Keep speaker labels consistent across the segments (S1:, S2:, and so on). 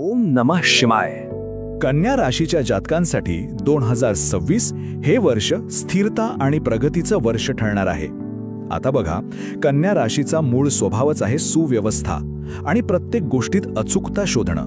S1: ओम नमः शिवाय.
S2: कन्या राशीच्या जातकांसाठी दोन हजार सव्वीस हे वर्ष स्थिरता आणि प्रगतीचं वर्ष ठरणार आहे. आता बघा कन्या राशीचा मूळ स्वभावच आहे सुव्यवस्था आणि प्रत्येक गोष्टीत अचूकता शोधणं.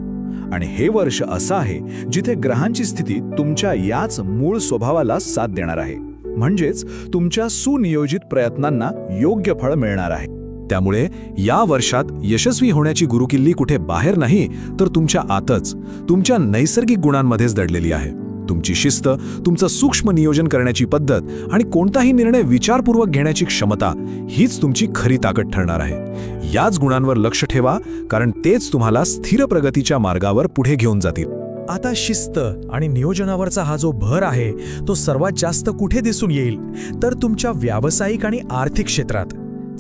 S2: आणि हे वर्ष असं आहे जिथे ग्रहांची स्थिती तुमच्या याच मूळ स्वभावाला साथ देणार आहे. म्हणजेच तुमच्या सुनियोजित प्रयत्नांना योग्य फळ मिळणार आहे.
S3: त्यामुळे या वर्षात यशस्वी होण्याची गुरुकिल्ली कुठे बाहेर नाही तर तुमच्या आतच तुमच्या नैसर्गिक गुणांमध्येच दडलेली आहे. तुमची शिस्त तुमचं सूक्ष्म नियोजन करण्याची पद्धत आणि कोणताही निर्णय विचारपूर्वक घेण्याची क्षमता हीच तुमची खरी ताकद ठरणार आहे. याच गुणांवर लक्ष ठेवा कारण तेच तुम्हाला स्थिर प्रगतीच्या मार्गावर पुढे घेऊन जातील.
S4: आता शिस्त आणि नियोजनावरचा हा जो भर आहे तो सर्वात जास्त कुठे दिसून येईल? तर तुमच्या व्यावसायिक आणि आर्थिक क्षेत्रात.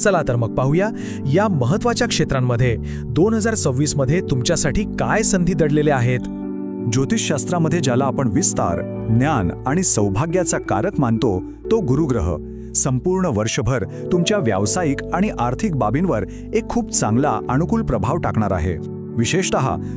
S4: चला तर मग पाहूया या महत्त्वाच्या क्षेत्रांमध्ये दोन हजार सव्वीसमध्ये तुमच्यासाठी काय संधी दडलेल्या आहेत?
S2: ज्योतिषशास्त्रामध्ये ज्याला आपण विस्तार ज्ञान आणि सौभाग्याचा कारक मानतो तो गुरुग्रह. संपूर्ण वर्षभर तुमच्या व्यावसायिक आणि आर्थिक बाबींवर एक खूप चांगला अनुकूल प्रभाव टाकणार आहे. विशेषत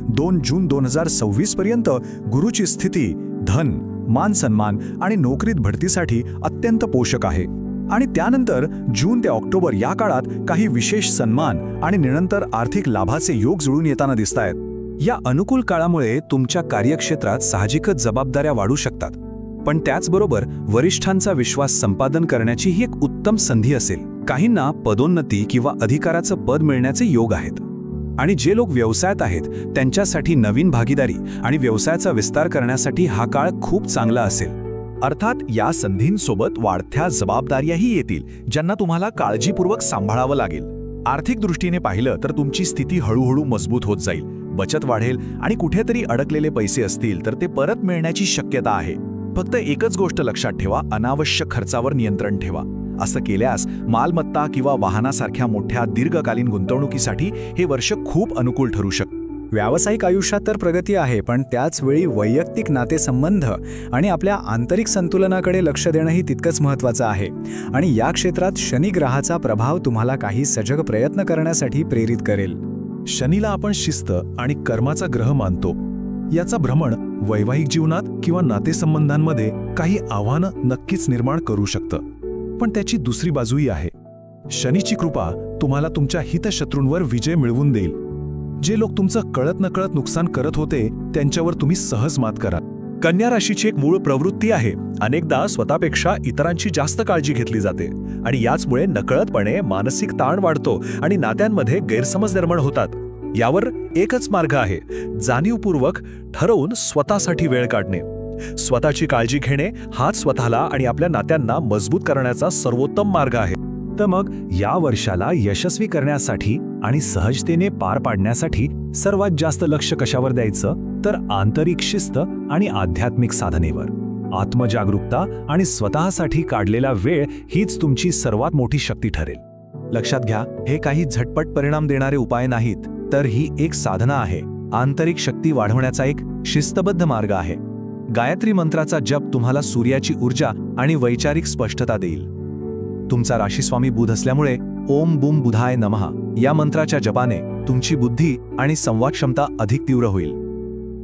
S2: दोन जून दोन हजार सव्वीस पर्यंत गुरुची स्थिती धन मान सन्मान आणि नोकरीत भरतीसाठी अत्यंत पोषक आहे. आणि त्यानंतर जून ते ऑक्टोबर या काळात काही विशेष सन्मान आणि निरंतर आर्थिक लाभाचे योग जुळून येताना दिसत आहेत
S3: या अनुकूल काळामुळे तुमच्या कार्यक्षेत्रात साहजिकच जबाबदाऱ्या वाढू शकतात. पण त्याचबरोबर वरिष्ठांचा विश्वास संपादन करण्याची ही एक उत्तम संधी असेल. काहींना पदोन्नती किंवा अधिकाराचं पद मिळण्याचे योग आहेत. आणि जे लोक व्यवसायात आहेत त्यांच्यासाठी नवीन भागीदारी आणि व्यवसायाचा विस्तार करण्यासाठी हा काळ खूप चांगला असेल.
S2: अर्थात या संधींसोबत वाढत्या जबाबदाऱ्याही येतील ज्यांना तुम्हाला काळजीपूर्वक सांभाळावं लागेल. आर्थिक दृष्टीने पाहिलं तर तुमची स्थिती हळूहळू मजबूत होत जाईल. बचत वाढेल आणि कुठेतरी अडकलेले पैसे असतील तर ते परत मिळण्याची शक्यता आहे. फक्त एकच गोष्ट लक्षात ठेवा अनावश्यक खर्चावर नियंत्रण ठेवा. असं केल्यास मालमत्ता किंवा वाहनासारख्या मोठ्या दीर्घकालीन गुंतवणुकीसाठी हे वर्ष खूप अनुकूल ठरू शकतं
S5: व्यावसायिक आयुष्यात तर प्रगती आहे पण त्याच वेळी वैयक्तिक नातेसंबंध आणि आपल्या आंतरिक संतुलनाकडे लक्ष देणंही तितकंच महत्त्वाचं आहे. आणि या क्षेत्रात शनी ग्रहाचा प्रभाव तुम्हाला काही सजग प्रयत्न करण्यासाठी प्रेरित करेल.
S3: शनीला आपण शिस्त आणि कर्माचा ग्रह मानतो. याचा भ्रमण वैवाहिक जीवनात किंवा नातेसंबंधांमध्ये काही आव्हानं नक्कीच निर्माण करू शकतं. पण त्याची दुसरी बाजूही आहे. शनीची कृपा तुम्हाला तुमच्या हितशत्रूंवर विजय मिळवून देईल. जे लोक तुमचं कळत नकळत नुकसान करत होते त्यांच्यावर तुम्ही सहज मात करा.
S2: कन्या राशीची एक मूळ प्रवृत्ती आहे. अनेकदा स्वतःपेक्षा इतरांची जास्त काळजी घेतली जाते. आणि याचमुळे नकळतपणे मानसिक ताण वाढतो आणि नात्यांमध्ये गैरसमज निर्माण होतात. यावर एकच मार्ग आहे. जाणीवपूर्वक ठरवून स्वतःसाठी वेळ काढणे. स्वतःची काळजी घेणे हाच स्वतःला आणि आपल्या नात्यांना मजबूत करण्याचा सर्वोत्तम मार्ग आहे.
S3: तर मग या वर्षाला यशस्वी करण्यासाठी आणि सहजतेने पार पाडण्यासाठी सर्वात जास्त लक्ष कशावर द्यायचं? तर आंतरिक शिस्त आणि आध्यात्मिक साधनेवर. आत्मजागरूकता आणि स्वतःसाठी काढलेला वेळ हीच तुमची सर्वात मोठी शक्ती ठरेल.
S2: लक्षात घ्या हे काही झटपट परिणाम देणारे उपाय नाहीत तर ही एक साधना आहे. आंतरिक शक्ती वाढवण्याचा एक शिस्तबद्ध मार्ग आहे. गायत्री मंत्राचा जप तुम्हाला सूर्याची ऊर्जा आणि वैचारिक स्पष्टता देईल. तुमचा राशीस्वामी बुध असल्यामुळे ओम बुम बुधाय नमहा या मंत्राच्या जपाने तुमची बुद्धी आणि संवाद क्षमता अधिक तीव्र होईल.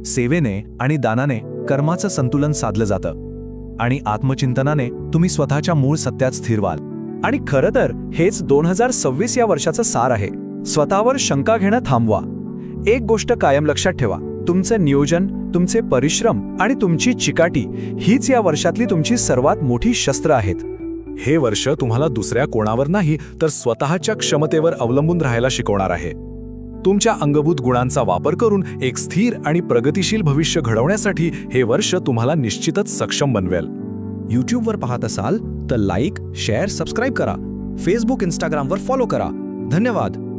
S2: सेवेने आणि दानाने कर्माचं संतुलन साधलं जातं. आणि आत्मचिंतनाने तुम्ही स्वतःच्या मूळ सत्यात स्थिर व्हाल. आणि खरं तर हेच दोन हजार सव्वीस या वर्षाचं सार आहे. स्वतःवर शंका घेणं थांबवा. एक गोष्ट कायम लक्षात ठेवा. तुमचं नियोजन तुमचे परिश्रम आणि तुमची चिकाटी हीच या वर्षातली तुमची सर्वात मोठी शस्त्र आहेत.
S3: हे वर्ष तुम्हाला दुसऱ्या कोणावर नाही तर स्वतःच्या क्षमतेवर अवलंबून राहायला शिकवणार आहे. तुमच्या अंगभूत गुणांचा वापर करून एक स्थिर आणि प्रगतिशील भविष्य घडवण्यासाठी हे वर्ष तुम्हाला निश्चितच सक्षम बनवेल.
S5: यूट्यूबवर पाहत असाल तर लाईक शेअर सबस्क्राईब करा. फेसबुक इंस्टाग्रामवर फॉलो करा. धन्यवाद!